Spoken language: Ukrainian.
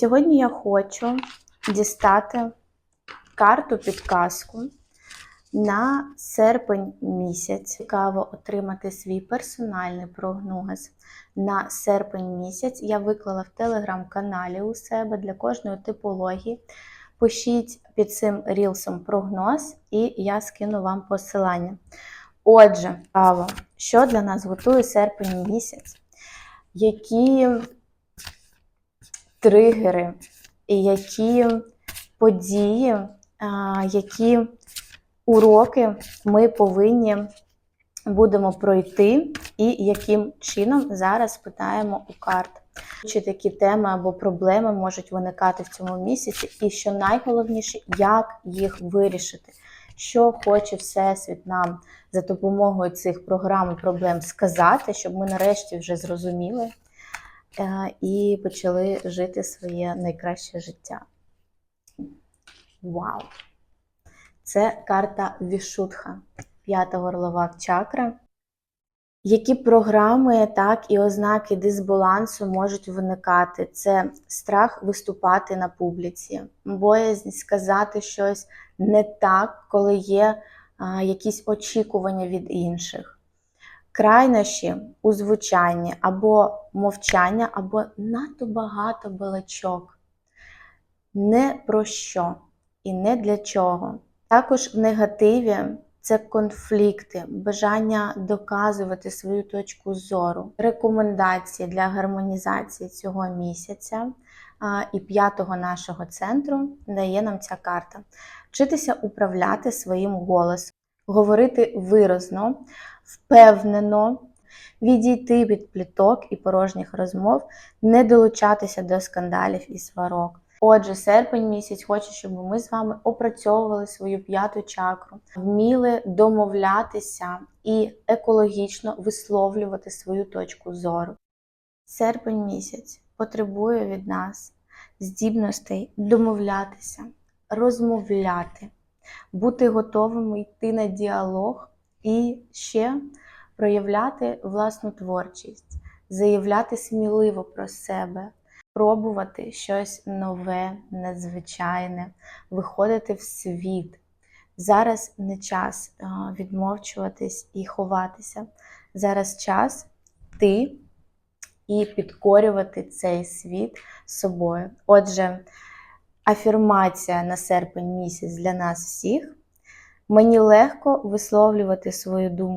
Сьогодні я хочу дістати карту підказку на серпень місяць. Цікаво отримати свій персональний прогноз на серпень місяць. Я виклала в телеграм-каналі у себе для кожної типології. Пишіть під цим рілсом прогноз, і я скину вам посилання. Отже, що для нас готує серпень місяць? Які тригери, які події, які уроки ми повинні будемо пройти, і яким чином зараз питаємо у карт. Чи такі теми або проблеми можуть виникати в цьому місяці, і що найголовніше, як їх вирішити, що хоче Всесвіт нам за допомогою цих програм і проблем сказати, щоб ми нарешті вже зрозуміли і почали жити своє найкраще життя. Вау! Це карта Вішутха, п'ята горлова чакра. Які програми, так і ознаки дисбалансу можуть виникати? Це страх виступати на публіці, боязнь сказати щось не так, коли є а, якісь очікування від інших, крайнощі у звучанні або мовчання, або надто багато балачок. Не про що і не для чого. Також в негативі це конфлікти, бажання доказувати свою точку зору, рекомендації для гармонізації цього місяця і п'ятого нашого центру дає нам ця карта. Вчитися управляти своїм голосом, говорити виразно, впевнено, відійти від пліток і порожніх розмов, не долучатися до скандалів і сварок. Отже, серпень місяць хоче, щоб ми з вами опрацьовували свою п'яту чакру, вміли домовлятися і екологічно висловлювати свою точку зору. Серпень місяць потребує від нас здібностей домовлятися, розмовляти, бути готовими йти на діалог і ще проявляти власну творчість, заявляти сміливо про себе пробувати щось нове, незвичайне, виходити в світ. Зараз не час відмовчуватись і ховатися. Зараз час йти і підкорювати цей світ собою. Отже, афірмація на серпень місяць для нас всіх. Мені легко висловлювати свою думку.